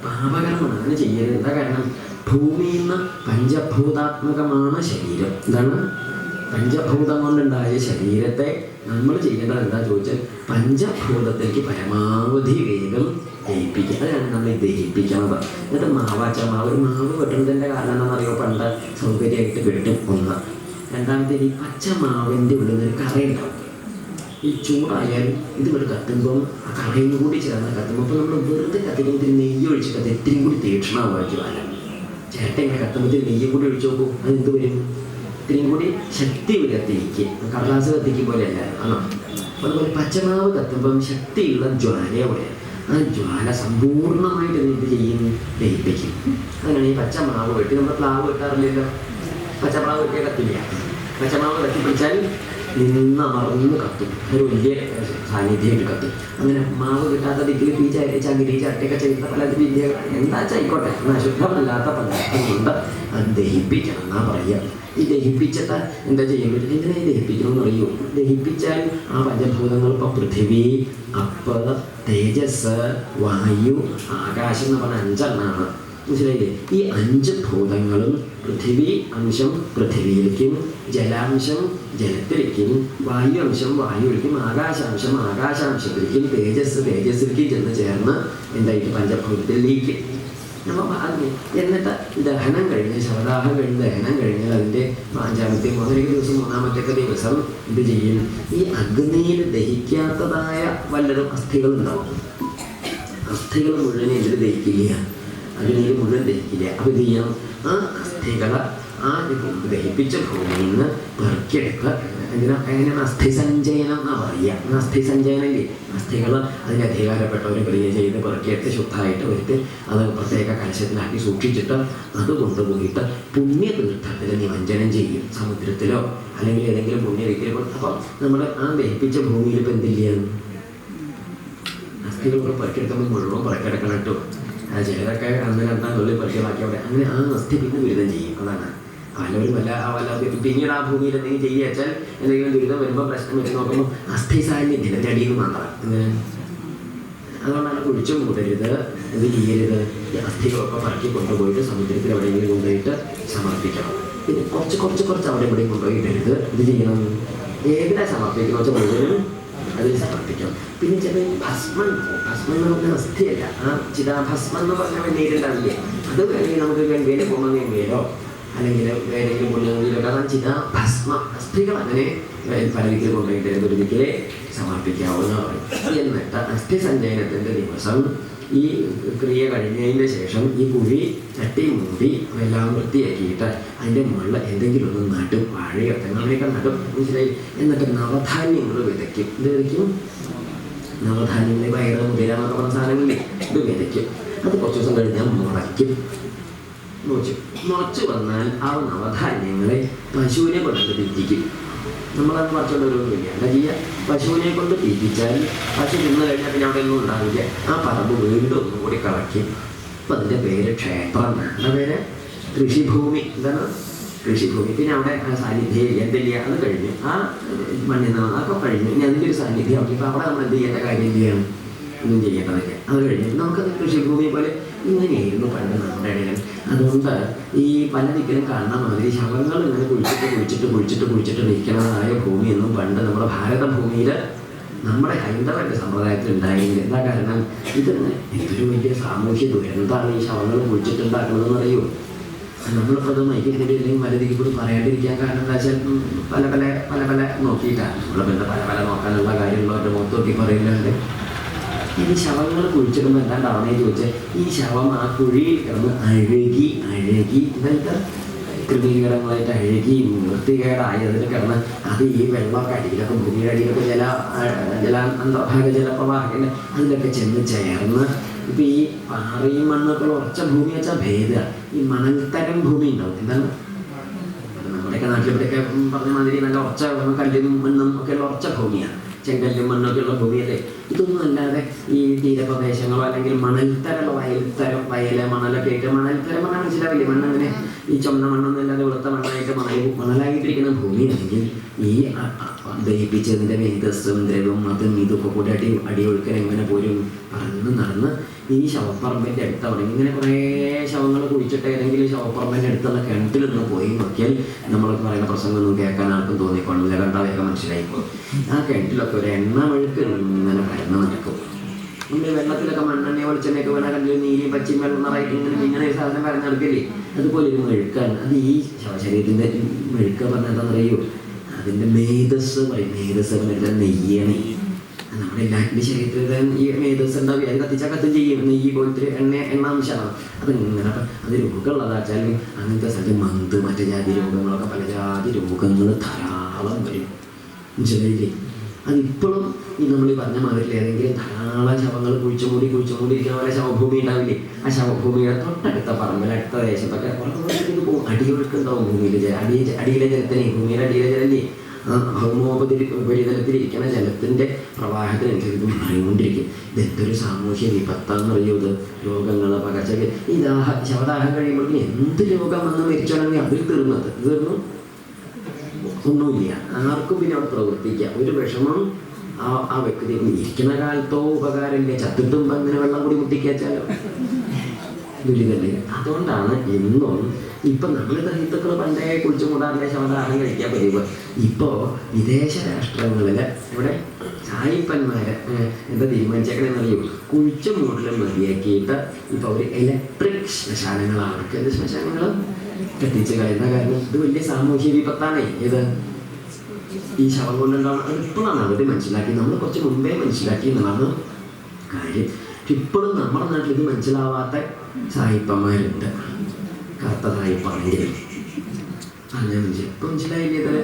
S1: പാപകരമാണ് അങ്ങനെ ചെയ്യരുത് എന്താ കാരണം ഭൂമിയിൽ നിന്ന് പഞ്ചഭൂതാത്മകമാണ് ശരീരം. എന്താണ്? പഞ്ചഭൂതം കൊണ്ടുണ്ടായ ശരീരത്തെ നമ്മൾ ചെയ്യേണ്ടത് എന്താ ചോദിച്ചാൽ പഞ്ചഭൂതത്തിലേക്ക് പരമാവധി വേഗം ദഹിപ്പിക്കുക. അതാണ് നമ്മൾ ദഹിപ്പിക്കുന്നത്. എന്നിട്ട് മാവാച്ച മാവ് മാവ് വെട്ടുന്നതിന്റെ കാരണം എന്താണെന്നറിയോ? പണ്ട് സൗകര്യമായിട്ട് കിട്ടും ഒന്ന്. രണ്ടാമത്തെ ഈ പച്ചമാവിന്റെ ഉള്ളിൽ ഒരു കറയുണ്ടാവും ഈ ചൂടായാൽ ഇതുപോലെ കത്തുമ്പം ആ കറയും കൂടി ചേർന്ന് കത്തുമ്പോൾ അപ്പോൾ നമ്മൾ വെറുതെ കത്തിക്കുമ്പോൾ ഇത്തിരി നെയ്യ് ഒഴിച്ച് കത്ത് ഇത്തിരി കൂടി തീക്ഷണമാക്കി വരാം ചേട്ടൻ ഇങ്ങനെ കത്തുമ്പോൾ നെയ്യും കൂടി ഒഴിച്ച് നോക്കൂ. എന്ത് വരും? ഇത്തിരിയും കൂടി ശക്തി വരും കത്തിക്ക് കടലാസ് കത്തിക്കും പോലെയല്ല ആണോ? അതുപോലെ പച്ചമാവ് കത്തുമ്പം ശക്തിയുള്ള ജ്വാലയെ പോലെ. ആ ജ്വാല സമ്പൂർണമായിട്ട് എന്ത് ചെയ്യും? ദഹിപ്പിക്കും. അങ്ങനെയാണ് ഈ പച്ചമാവ് വെട്ടി നമ്മൾ പ്ലാവ് വെട്ടാറില്ലല്ലോ? പച്ചമാവ് വെട്ടിയ കത്തില്ല. പച്ചമാവ് കത്തി പിടിച്ചാൽ നിന്ന് മറന്ന് കത്തും. ഒരു വലിയ സാന്നിധ്യമായിട്ട് കത്തും. അങ്ങനെ മാവ് കിട്ടാത്ത ഡിഗ്രി ച- ചകിരി ചട്ടയൊക്കെ ചെയ്യുന്ന പല വലിയ എന്താ ആയിക്കോട്ടെ എന്നാൽ അശുദ്ധമല്ലാത്ത പദാർത്ഥം അത് ദഹിപ്പിക്കണം എന്നാ പറയുക. ഈ ദഹിപ്പിച്ചിട്ട് എന്താ ചെയ്യാൻ പറ്റും എന്തിനാ ദഹിപ്പിക്കണമെന്ന് അറിയൂ? ദഹിപ്പിച്ചാൽ ആ പഞ്ചഭൂതങ്ങൾ ഇപ്പം പൃഥിവി അപ്പ് തേജസ് വായു ആകാശം എന്ന് പറഞ്ഞ അഞ്ചെണ്ണാണ്. മനസ്സിലായില്ലേ? ഈ അഞ്ച് ഭൂതങ്ങളും പൃഥിവി അംശം പൃഥിവിയിലേക്കും ജലാംശം ജലത്തിലേക്കും വായു അംശം വായുവിലേക്കും ആകാശാംശം ആകാശാംശത്തിലേക്കും തേജസ് തേജസ്സിലേക്കും ചെന്ന് ചേർന്ന് എന്തായിട്ട് പഞ്ചഭൂതത്തിലേക്ക് അപ്പം അത് എന്നിട്ട് ദഹനം കഴിഞ്ഞ് ശവദാഹം കഴിഞ്ഞ് ദഹനം കഴിഞ്ഞാൽ അതിന്റെ അഞ്ചാമത്തെ മൂന്നരക്ക് ദിവസം മൂന്നാമത്തെ ദിവസം ഇത് ചെയ്യും. ഈ അഗ്നിയിൽ ദഹിക്കാത്തതായ വല്ലതും അസ്ഥികളുണ്ടാവും? അസ്ഥികൾ മുഴുവൻ ഇതിൽ ദഹിക്കില്ല അഗ്നിയിൽ മുഴുവൻ ദഹിക്കില്ല? അപ്പം ഇത് ചെയ്യണം? ആ അസ്ഥികളെ ആ ദഹിപ്പിച്ച ഭൂമിയിൽ നിന്ന് പെറുക്കിയെടുക്കുക. എന്തിനാ എങ്ങനെയാണ് അസ്ഥിസഞ്ചയനം എന്നാണ് പറയുക? അസ്ഥിസഞ്ചയനം ഇല്ലേ? അസ്ഥികൾ അതിന് അധികാരപ്പെട്ടവർ ക്രിയ ചെയ്ത് പെറുക്കിയെടുത്ത് ശുദ്ധമായിട്ട് വരുത്തി അത് പ്രത്യേക കലശത്തിലാക്കി സൂക്ഷിച്ചിട്ട് അത് കൊണ്ടുപോയിട്ട് പുണ്യതീർത്ഥത്തിൽ നിമഞ്ജനം ചെയ്യും. സമുദ്രത്തിലോ അല്ലെങ്കിൽ ഏതെങ്കിലും പുണ്യവിഗ്രഹം അപ്പം നമ്മൾ ആ ദഹിപ്പിച്ച ഭൂമിയിൽ ഇപ്പം എന്തില്ല അസ്ഥികൾ പെറുക്കിയെടുക്കുമ്പോൾ മുഴുവൻ പെറുക്കിയെടുക്കണം കേട്ടോ. ആ ചിലതൊക്കെ അന്ന് എന്താ തൊഴിൽ പരിശീലാക്കി അവിടെ അങ്ങനെ ആ അസ്ഥി പിന്നെ ദുരിതം ചെയ്യും. അതാണ്. പലവരും വല്ല വല്ല പിന്നീട് ആ ഭൂമിയിൽ എന്തെങ്കിലും ചെയ്യുക വെച്ചാൽ എന്തെങ്കിലും ദുരിതം വരുമ്പോൾ പ്രശ്നം വെച്ച് നോക്കുമ്പോൾ അസ്ഥി സാന്നിധ്യം ദിനത്തെ അടിയിൽ നിന്ന് മാത്രം. ഇങ്ങനെ അതുകൊണ്ടാണ് കുഴിച്ചും കൂട്ടരുത് ഇത് ചെയ്യരുത് ഈ അസ്ഥികളൊക്കെ പറക്കി കൊണ്ടുപോയിട്ട് സമുദ്രത്തിൽ എവിടെയെങ്കിലും കൊണ്ടുപോയിട്ട് സമർപ്പിക്കണം. പിന്നെ കുറച്ച് കുറച്ച് കുറച്ച് അവിടെ ഇവിടെ കൊണ്ടുപോയി ഇടരുത്. ഇത് ചെയ്യണം. ഏതിനെ സമർപ്പിക്കണം. വെച്ചാൽ മുഴുവനും അതിൽ സമർപ്പിക്കും. പിന്നെ ചില ഭസ്മം. ഭസ്മം എന്ന് പറഞ്ഞ അസ്ഥിയല്ല ആ ചിതാഭസ്മം എന്ന് പറഞ്ഞ വെണ്ണീരുണ്ടാവില്ലേ അത് വേണമെങ്കിൽ നമുക്ക് പോകുമ്പോൾ ഗംഗയിലോ അല്ലെങ്കിൽ ഏതെങ്കിലും പുണ്യങ്ങളിലൊക്കെ ചില ചിതാഭസ്മ അസ്ഥികൾ അങ്ങനെ ഏഹ്, പല ദിക്കിൽ കൊണ്ടുപോയിട്ട് ഒരു ദിക്കിലെ സമർപ്പിക്കാവുന്ന പറയും എന്നിട്ട് അസ്ഥി സഞ്ചയനത്തിന്റെ ദിവസം ഈ ക്രിയ കഴിഞ്ഞതിന് ശേഷം ഈ കുഴി ചട്ടി മൂടി എല്ലാം വൃത്തിയാക്കിയിട്ട് അതിന്റെ മുകളിൽ എന്തെങ്കിലും ഒന്ന് നടും വാഴയോ തെങ്ങനെയൊക്കെ നടും മനസ്സിലായി എന്നിട്ട് നവധാന്യങ്ങൾ വിതയ്ക്കും. ഇത് വിതയ്ക്കും? നവധാന്യങ്ങൾ വയറ് മുതിര പറഞ്ഞ സാധനങ്ങളില്ലേ? ഇത് വിതയ്ക്കും. അത് കുറച്ച് ദിവസം കഴിഞ്ഞാൽ മുളയ്ക്കും. മുളച്ചു. മുളച്ചു വന്നാൽ ആ നവധാന്യങ്ങളെ പശുവിനെ കൊണ്ട് തീറ്റിക്കും നമ്മളത് പറിച്ചുകൊണ്ട് വരുമൊന്നുമില്ല എന്താ ചെയ്യുക പശുവിനെ കൊണ്ട് തീറ്റിച്ചാൽ പശു നിന്ന് കഴിഞ്ഞാൽ പിന്നെ അവിടെ ഒന്നും ഉണ്ടാവില്ല. ആ പറമ്പ് വീണ്ടും ഒന്നുകൂടി കളയ്ക്കും. അപ്പം അതിന്റെ പേര് ക്ഷേത്രം എന്താ പേര്? കൃഷിഭൂമി. എന്താണ് കൃഷിഭൂമി. പിന്നെ അവിടെ സാന്നിധ്യം എന്തില്ല അത് കഴിഞ്ഞു. ആ മണ്ണിൽ നിന്ന് അതൊക്കെ കഴിഞ്ഞു. ഇനി അതിന്റെ ഒരു സാന്നിധ്യം ഉണ്ട് ഇപ്പോൾ അവിടെ നമ്മൾ എന്ത് ചെയ്യേണ്ട കാര്യം ചെയ്യണം? ഒന്നും ചെയ്യേണ്ടതൊക്കെ അത് കഴിഞ്ഞു. നമുക്കത് കൃഷിഭൂമി പോലെ ഇങ്ങനെയായിരുന്നു പണ്ട് നമ്മുടെ ഇടയിൽ അതുകൊണ്ട് ഈ പല ദിക്കിലും കാണുന്ന മാതിരി ശവങ്ങൾ ഇങ്ങനെ കുഴിച്ചിട്ട് കുഴിച്ചിട്ട് കുഴിച്ചിട്ട് കുഴിച്ചിട്ട് നിൽക്കുന്നതായ ഭൂമിയൊന്നും പണ്ട് നമ്മുടെ ഭാരത ഭൂമിയിൽ നമ്മുടെ ഹൈന്ദവന്റെ സമ്പ്രദായത്തിൽ ഉണ്ടായില്ല എന്താ കാരണം? ഇതിന് ഇതൊരു വലിയ സാമൂഹ്യ ദുരന്തമാണ് ഈ ശവങ്ങൾ കുഴിച്ചിട്ടുണ്ടാക്കുന്നതെന്ന് അറിയൂ നമ്മളിപ്പോൾ അത് മൈക്കിൽ കൂടി അല്ലെങ്കിൽ മരുതിക്ക് കൂടി പറയാണ്ടിരിക്കാൻ കാരണം എന്താ വെച്ചാൽ പല പല പല പല നോക്കിയിട്ടാണ്. നമ്മളെ ബന്ധം പല പല നോക്കാനുള്ള കാര്യങ്ങളൊക്കെ മുഖത്ത് നോക്കി പറയുന്നുണ്ട്. ഈ ശവങ്ങൾ കുഴിച്ചിടുമ്പോൾ എന്താണ്ടാവണേ ചോദിച്ചാൽ ഈ ശവം ആ കുഴിയിൽ കിടന്ന് അഴുകി അഴുകി ഇതെന്താ? കൃമികീടങ്ങളായിട്ട് അഴുകി വൃത്തികേടായി അതിൽ കിടന്ന് അത് ഈ വെള്ളമൊക്കെ അടിയിലൊക്കെ ഭൂമിയുടെ ജല ജല അന്തർഭാഗ ജലപ്രവാഹങ്ങൾ അതിലൊക്കെ ചെന്ന് ചേർന്ന് ഇപ്പം ഈ പാറയും മണ്ണൊക്കെ ഉറച്ച ഭൂമി വെച്ചാൽ ഭേദ. ഈ മണൽത്തരം ഭൂമി ഉണ്ടാവും. എന്താണ്? നമ്മുടെയൊക്കെ നാട്ടിലിവിടെയൊക്കെ പറഞ്ഞ മാതിരി നല്ല ഉറച്ച കല്ലിനും മണ്ണും ഒക്കെ ഉള്ള ഉറച്ച ഭൂമിയാണ് ചെങ്കല്ലും മണ്ണൊക്കെ ഉള്ള ഭൂമിയല്ലേ? ഇതൊന്നും അല്ലാതെ ഈ തീരപ്രദേശങ്ങളോ അല്ലെങ്കിൽ മണൽത്തരമോ വയൽത്തരം വയൽ മണലൊക്കെ ആയിട്ട് മണൽത്തരം മണ്ണാണ് മനസ്സിലാവില്ലേ? മണ്ണങ്ങനെ ഈ ചുമന്ന മണ്ണൊന്നും അല്ലാതെ വെളുത്ത മണ്ണായിട്ട് മണൽ മണലായിട്ടിരിക്കുന്ന ഭൂമിയാണെങ്കിൽ ഈ ദഹിപ്പിച്ചതിന്റെ മേധസ്സും ദ്രവം അതും ഇതൊക്കെ കൂടി അടി അടിയൊഴുക്കൽ എങ്ങനെ പോലും പറന്ന് നടന്ന് ഈ ശവപ്പറമ്പിന്റെ അടുത്ത് അവിടെ ഇങ്ങനെ കുറേ ശവങ്ങൾ കുഴിച്ചിട്ട് ഏതെങ്കിലും ശവപ്പറമ്പിന്റെ അടുത്തുള്ള കിണറ്റിലൊന്ന് പോയി നോക്കിയാൽ നമ്മളൊക്കെ പറയുന്ന പ്രസംഗമൊന്നും കേൾക്കാൻ ആർക്കും തോന്നിക്കൊള്ളില്ല. കണ്ടാൽ വേഗം മനസ്സിലായിക്കോളും. ആ കിണറ്റിലൊക്കെ ഒരു എണ്ണ വഴുക്ക് ഇങ്ങനെ പരന്ന് നടക്കും. നമ്മൾ വെള്ളത്തിലൊക്കെ മണ്ണെണ്ണ വെളിച്ചെണ്ണയൊക്കെ വീണ കണ്ടിൽ നീലി പച്ചയും വെള്ളം നിറയിട്ട് ഇങ്ങനെ ഇങ്ങനെ ഒരു സാധനം പരന്ന് നടക്കില്ലേ? അതുപോലെ ഒരു മെഴുക്കാണ്. അത് ഈ ശവശരീരത്തിന്റെ മെഴുക്ക് പറഞ്ഞാൽ എന്താണെന്നറിയോ? അതിന്റെ മേധസ് പറയും. മേധസ് പറഞ്ഞാൽ നെയ്യാണ്. നമ്മുടെ എല്ലാറ്റിന്റെ ശരീരത്തിൽ ഈ മേധസ് ഉണ്ടാവും അത് കത്തിച്ചാൽ കത്തും ചെയ്യും. ഈ പോലത്തെ എണ്ണ എണ്ണ അംശമാണ് അത് ഇങ്ങനെ അത് രോഗമുള്ളതാ വെച്ചാൽ അങ്ങനത്തെ സ്ഥലത്ത് മന്ത് മറ്റു ജാതി രോഗങ്ങളൊക്കെ പല ജാതി രോഗങ്ങൾ ധാരാളം വരും. മനസ്സിലായില്ലേ? അതിപ്പോഴും ഈ നമ്മൾ പറഞ്ഞ മാതിരി ഏതെങ്കിലും ധാരാളം ശവങ്ങൾ കുഴിച്ചു മൂടി കുഴിച്ചു മൂടി ഇരിക്കുന്ന പോലെ ശവഭൂമി ഉണ്ടാവില്ലേ? ആ ശവഭൂമിയുടെ തൊട്ടടുത്ത പറമ്പിൽ അടുത്ത ദേശത്തൊക്കെ പോകും. അടിയൊഴുക്കുണ്ടാവും ഭൂമിയിലെ ജല. അടി അടിയിലെ ജലത്തിനെ ഭൂമിയുടെ അടിയിലെ ജലല്ലേ ആ ഭൗമോപരി ഉപരിതലത്തിൽ ഇരിക്കുന്ന ജലത്തിന്റെ മാറിക്കൊണ്ടിരിക്കും ഇത് മാറിക്കൊണ്ടിരിക്കും ഇതെന്തൊരു സാമൂഹ്യ വിപത്താന്ന് അറിയോ ഇത്? രോഗങ്ങൾ പകർച്ചകൾ ഈ ദാഹ ശവദാഹം കഴിയുമ്പോഴേക്കും എന്ത് രോഗം വന്ന് മരിച്ചാണെങ്കിൽ അതിൽ തീർന്നത് തീർന്നു? ഒന്നുമില്ല. ആർക്കും പിന്നെ അവിടെ പ്രവർത്തിക്കാം. ഒരു വിഷമം ആ ആ വ്യക്തി ഇരിക്കുന്ന കാലത്തോ ഉപകാരമില്ല. ചത്തിട്ടും അങ്ങനെ വെള്ളം കൂടി മുട്ടിക്കാച്ചാലോ ദുരിതല്ലേ അതുകൊണ്ടാണ് എന്നും ഇപ്പം നമ്മൾ ഹിന്ദുക്കൾ പണ്ടേ കുളിച്ചു കൂടാറില്ല ശവദാനം കഴിക്കാൻ പതിവ് വിദേശ രാഷ്ട്രങ്ങളിൽ ഇവിടെ സായിപ്പന്മാരെ എന്താ തീരുമാനിച്ചേക്കണെന്ന് അറിയൂ കുളിച്ചു മൂട്ടിലും മതിയാക്കിയിട്ട് ഇപ്പോൾ ഒരു ഇലക്ട്രിക് ശ്മശാനങ്ങളാണ്. എന്ത് ശ്മശാനങ്ങൾ കത്തിച്ച് കളയുന്ന കാരണം. ഇത് വലിയ സാമൂഹ്യ വിപത്താണേ. ഇത് ഈ ശവം കൊണ്ടുണ്ടാവുന്ന അത് ഇപ്പോഴാണ് അവർ മനസ്സിലാക്കി നമ്മൾ കുറച്ച് മുമ്പേ മനസ്സിലാക്കി എന്നുള്ളതാണ് കാര്യം. ഇപ്പോഴും നമ്മുടെ നാട്ടിൽ ഇത് മനസ്സിലാവാത്ത സായിപ്പന്മാരുണ്ട്. കറുത്ത സായിപ്പാണെങ്കിലും അങ്ങനെ ഇപ്പം മനസ്സിലായില്ലേ തന്നെ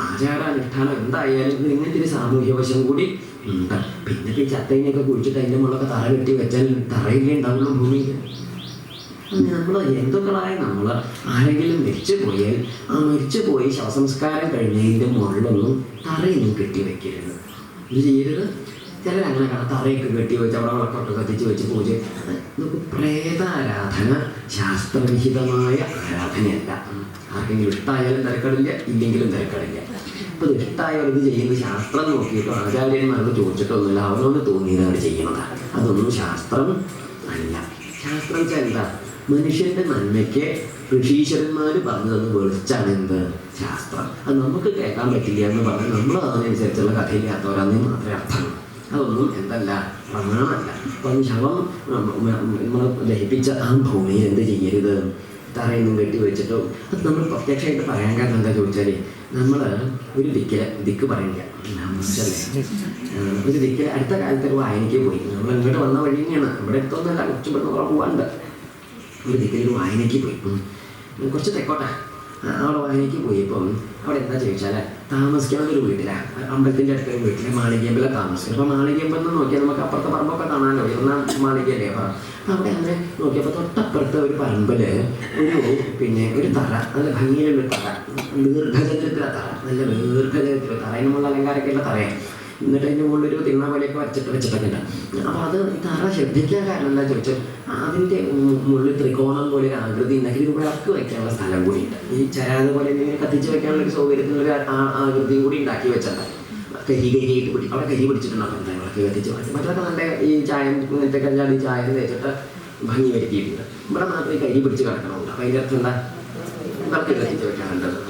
S1: ആചാര അനുഷ്ഠാനം എന്തായാലും ഇങ്ങനത്തെ ഒരു സാമൂഹ്യ വശം കൂടി ഉണ്ട്. പിന്നെ ഈ ചത്തയിനൊക്കെ കുഴിച്ചിട്ട് അതിന്റെ മുകളിലൊക്കെ തറ കെട്ടി വെച്ചാൽ തറയില്ലേ ഉണ്ടാവുള്ളൂ ഭൂമിയിൽ. നമ്മൾ ഹിന്ദുക്കളായ നമ്മൾ ആരെങ്കിലും മരിച്ചു പോയാൽ ആ മരിച്ചു പോയി ശവസംസ്കാരം കഴിഞ്ഞതിന്റെ മുകളിലൊന്നും തറയൊന്നും കെട്ടി വെക്കരുത്. ഇത് ചെയ്യരുത്. ചിലരങ്ങനെ കട തറയൊക്കെ കെട്ടി വെച്ച് അവിടെ വിളക്കൊക്കെ കത്തിച്ച് വെച്ച് പൂജ. നമുക്ക് പ്രേതാരാധന ശാസ്ത്രവിഹിതമായ ആരാധനയല്ല. ആർക്കെങ്കിലും ഇഷ്ടമായാലും തിരക്കടില്ല ഇല്ലെങ്കിലും തിരക്കടില്ല. അപ്പോൾ ഇത് ഇഷ്ടമായവർ ഇത് ചെയ്യുന്നത് ശാസ്ത്രം നോക്കിയിട്ടോ ആചാര്യന്മാരോട് ചോദിച്ചിട്ടൊന്നുമില്ല. അവരോട് തോന്നിയതാണ് ചെയ്യുന്നതാണ് അതൊന്നും ശാസ്ത്രം അല്ല. ശാസ്ത്രം വെച്ചാൽ എന്താ? മനുഷ്യന്റെ നന്മയ്ക്ക് ഋഷീശ്വരന്മാർ പറഞ്ഞു തന്ന വെളിച്ചാണ് എന്ത്? ശാസ്ത്രം. അത് നമുക്ക് കേൾക്കാൻ പറ്റില്ല എന്ന് പറഞ്ഞാൽ നമ്മൾ അതിനനുസരിച്ചുള്ള കഥയില്ലാത്തവരാണെന്ന് മാത്രമേ അർത്ഥം അതൊന്നും എന്തല്ല പ്രമാണമല്ല അപ്പം ശവം നമ്മൾ ദഹിപ്പിച്ച ആ ഭൂമിയിൽ എന്ത് ചെയ്യരുത്? തറയൊന്നും കെട്ടി വെച്ചിട്ടോ അത് നമ്മൾ പ്രത്യക്ഷമായിട്ട് പറയാൻ കാരണം എന്താ ചോദിച്ചാൽ നമ്മൾ ഒരു ദിക്കിൽ ദിക്ക് പറയില്ല ഒരു ദിക്കിൽ അടുത്ത കാലത്ത് വായനയ്ക്ക് പോയി. നമ്മൾ ഇങ്ങോട്ട് വന്ന വഴി തന്നെയാണ് ഇവിടെ അടുത്തൊന്നല്ല പെട്ടെന്ന് കുറെ പോകാനുണ്ട് ഒരു ദിക്കിൽ വായനയ്ക്ക് പോയി. കുറച്ച് തെക്കോട്ടെ. അവിടെ വായനയ്ക്ക് പോയപ്പം അവിടെ എന്താ ചോദിച്ചാൽ താമസിക്കുന്നത് ഒരു വീട്ടിലാണ്. അമ്പലത്തിന്റെ അടുത്ത വീട്ടിൽ മാളികയമ്പല താമസിക്കുന്നത് അപ്പോൾ മാളികയമ്പം എന്ന് നോക്കിയാൽ നമുക്ക് അപ്പുറത്തെ പറമ്പൊക്കെ കാണാമല്ലോ. എന്നാൽ മാളികയല്ലേ പറ അവിടെ അങ്ങനെ നോക്കിയപ്പോൾ തൊട്ടപ്പുറത്തെ ഒരു പറമ്പിൽ ഒരു പിന്നെ ഒരു തറ. നല്ല ഭംഗിയിലുള്ള തറ. ദീർഘചരിത്ര തറ. നല്ല ദീർഘചരിത്ര തറ. അതിനുള്ള അലങ്കാരമൊക്കെയുള്ള തറയാണ്. എന്നിട്ട് അതിന്റെ മുകളിൽ ഒരു തിണ്ണാമലയൊക്കെ വരച്ചിട്ട് വെച്ചിട്ടൊക്കെ ഉണ്ട് അപ്പോൾ അത് തറ ശ്രദ്ധിക്കാൻ കാരണം എന്താ ചോദിച്ചാൽ അതിന്റെ മുകളിൽ ത്രികോണം പോലെ ഒരു ആകൃതി ഉണ്ടെങ്കിൽ വിളക്ക് വയ്ക്കാനുള്ള സ്ഥലം കൂടി ഉണ്ട്. ഈ ചരാത് പോലെ എന്തെങ്കിലും കത്തിച്ച് വെക്കാനുള്ള ഒരു സൗകര്യത്തിനുള്ള ആകൃതിയും കൂടി ഉണ്ടാക്കി വെച്ചിട്ടുണ്ട് കരി കരിയായിട്ട് പിടി അവിടെ കരി പിടിച്ചിട്ടുണ്ടാവും എന്താ വിളക്ക് കത്തിച്ച് മാറ്റി മറ്റൊക്കെ നല്ല ഈ ചായ ഇങ്ങനത്തെ കല്ലാടി ചായ തേച്ചിട്ട് ഭംഗി വരുത്തിയിട്ടുണ്ട് ഇവിടെ മാത്രമേ കരി പിടിച്ച് കിടക്കണമുണ്ട് അപ്പം അതിന്റെ അർത്ഥം എന്താ? വിളക്ക് കത്തിച്ച് വെക്കാനുണ്ട് അപ്പം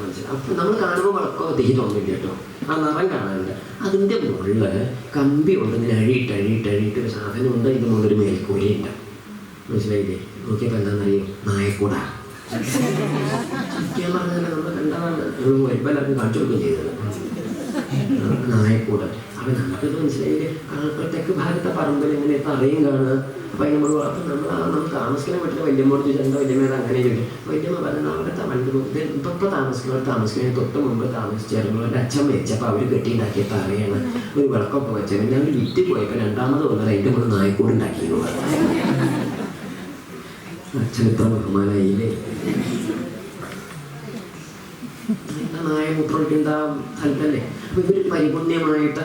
S1: നമ്മൾ കാണുമ്പോൾ വളക്കോ തീ തോന്നില്ല കേട്ടോ. ആ നിറം കാണാനുണ്ട്. അതിന്റെ മുകളിൽ കമ്പി കൊണ്ട് ഇങ്ങനെ അഴിയിട്ട് അഴിയിട്ട് അഴിയിട്ട് ഒരു സാധനമുണ്ട് ഇതിന്റെ മുകളിൽ മേൽക്കൂരയുണ്ട് മനസ്സിലായില്ലേ? നോക്കിയപ്പോൾ എന്താണെന്നറിയോ? നായക്കൂട. സത്യം പറഞ്ഞാൽ നമ്മൾ കണ്ടതാണ്. നമ്മൾ എല്ലാവർക്കും കാണിച്ചു കൊടുക്കുകയും ചെയ്തത്. നായക്കൂട്. അപ്പൊ നമുക്കിത് മനസ്സിലായില്ലേ ആ തെക്ക് ഭാഗത്തെ പറമ്പിൽ ഇങ്ങനെ തറയും കാണുക. അപ്പൊ അതിനോട് അപ്പൊ നമ്മൾ നമ്മൾ താമസിക്കാൻ പറ്റില്ല വല്യമ്മോട് ചോദിച്ചാൽ എന്താ വല്യമ്മ? അങ്ങനെ ചോദിക്കും വല്യമ്മ പറഞ്ഞാൽ അവിടെ പണ്ട് ഇപ്പൊ ഇപ്പൊ താമസിക്കുന്നവർ താമസിക്കുന്ന തൊട്ട് മുമ്പ് താമസിച്ചായിരുന്നു അവരുടെ അച്ഛൻ മരിച്ചപ്പോൾ അവർ കെട്ടിയുണ്ടാക്കിയ തറയാണ്. ഒരു വിളക്കൊക്കെ വെച്ചത്. പിന്നെ അവർ വിറ്റ് പോയപ്പോൾ രണ്ടാമത് വന്നത് അതിന്റെ മുകളിൽ നായക്കൂട് ഉണ്ടാക്കിയെന്ന് പറഞ്ഞു. അച്ഛൻ ഇത്ര ബഹുമാനായില്ലേ നായ മൂത്രമൊഴിക്കേണ്ട സ്ഥലത്തല്ലേ അപ്പൊ ഇവർ പരിപുണ്യമായിട്ട്